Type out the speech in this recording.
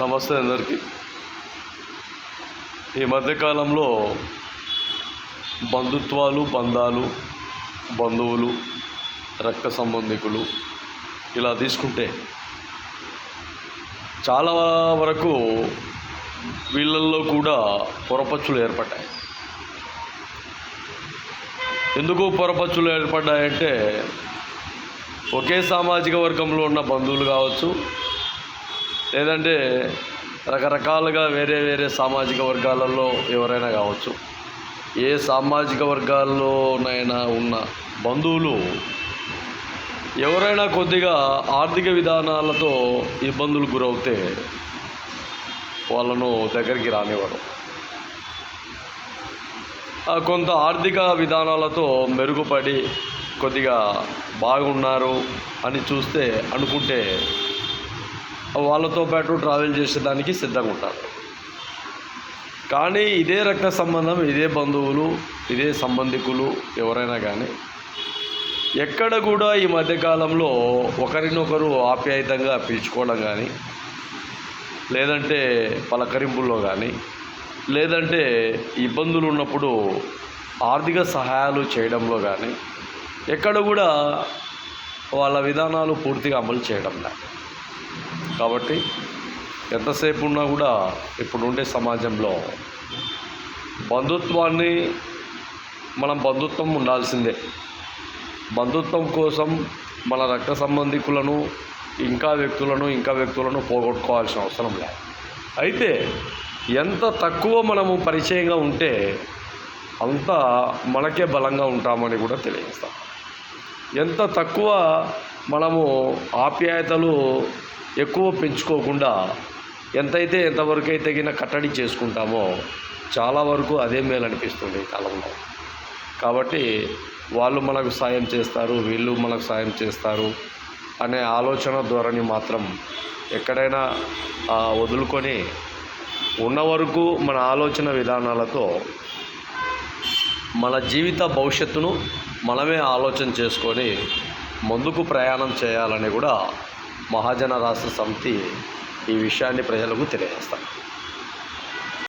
నమస్తే అందరికీ. ఈ మధ్యకాలంలో బంధుత్వాలు బంధాలు బంధువులు రక్త సంబంధికులు ఇలా తీసుకుంటే చాలా వరకు వీళ్ళల్లో కూడా పొరపచ్చులు ఏర్పడ్డాయి. ఎందుకు పొరపచ్చులు ఏర్పడ్డాయంటే ఒకే సామాజిక వర్గంలో ఉన్న బంధువులు కావచ్చు లేదంటే రకరకాలుగా వేరే వేరే సామాజిక వర్గాలలో ఎవరైనా కావచ్చు. ఏ సామాజిక వర్గాల్లోనైనా ఉన్న బంధువులు ఎవరైనా కొద్దిగా ఆర్థిక విధానాలతో ఇబ్బందులు గురవుతే వాళ్ళను దగ్గరికి రానివ్వరు. కొంత ఆర్థిక విధానాలతో మెరుగుపడి కొద్దిగా బాగున్నారు అని చూస్తే అనుకుంటే వాళ్ళతో పాటు ట్రావెల్ చేసేదానికి సిద్ధంగా ఉంటారు. కానీ ఇదే రక్త సంబంధం ఇదే బంధువులు ఇదే సంబంధికులు ఎవరైనా కానీ ఎక్కడ కూడా ఈ మధ్యకాలంలో ఒకరినొకరు ఆప్యాయతంగా పిలుచుకోవడం కానీ లేదంటే పలకరింపుల్లో కానీ లేదంటే ఇబ్బందులు ఉన్నప్పుడు ఆర్థిక సహాయాలు చేయడంలో కానీ ఎక్కడ కూడా వాళ్ళ విధానాలు పూర్తిగా అమలు చేయడం లేదు. కాబట్టి ఎంతసేపు ఉన్నా కూడా ఇప్పుడు ఉండే సమాజంలో బంధుత్వాన్ని మనం బంధుత్వం ఉండాల్సిందే. బంధుత్వం కోసం మన రక్త సంబంధికులను ఇంకా వ్యక్తులను ఇంకా వ్యక్తులను పోగొట్టుకోవాల్సిన అవసరం లేదు. అయితే ఎంత తక్కువ మనము పరిచయంగా ఉంటే అంత మనకే బలంగా ఉంటామని కూడా తెలియజేస్తాం. ఎంత తక్కువ మనము ఆప్యాయతలు ఎక్కువ పెంచుకోకుండా ఎంతైతే ఎంతవరకు అయితే తగిన కట్టడి చేసుకుంటామో చాలా వరకు అదే మేలు అనిపిస్తుంది ఈ కాలంలో. కాబట్టి వాళ్ళు మనకు సాయం చేస్తారు వీళ్ళు మనకు సాయం చేస్తారు అనే ఆలోచన ధోరణి మాత్రం ఎక్కడైనా వదులుకొని ఉన్న వరకు మన ఆలోచన విధానాలతో మన జీవిత భవిష్యత్తును మనమే ఆలోచన చేసుకొని ముందుకు ప్రయాణం చేయాలని కూడా మహాజన రాష్ట్ర సమితి ఈ విషయాన్ని ప్రజలకు తెలియజేస్తాం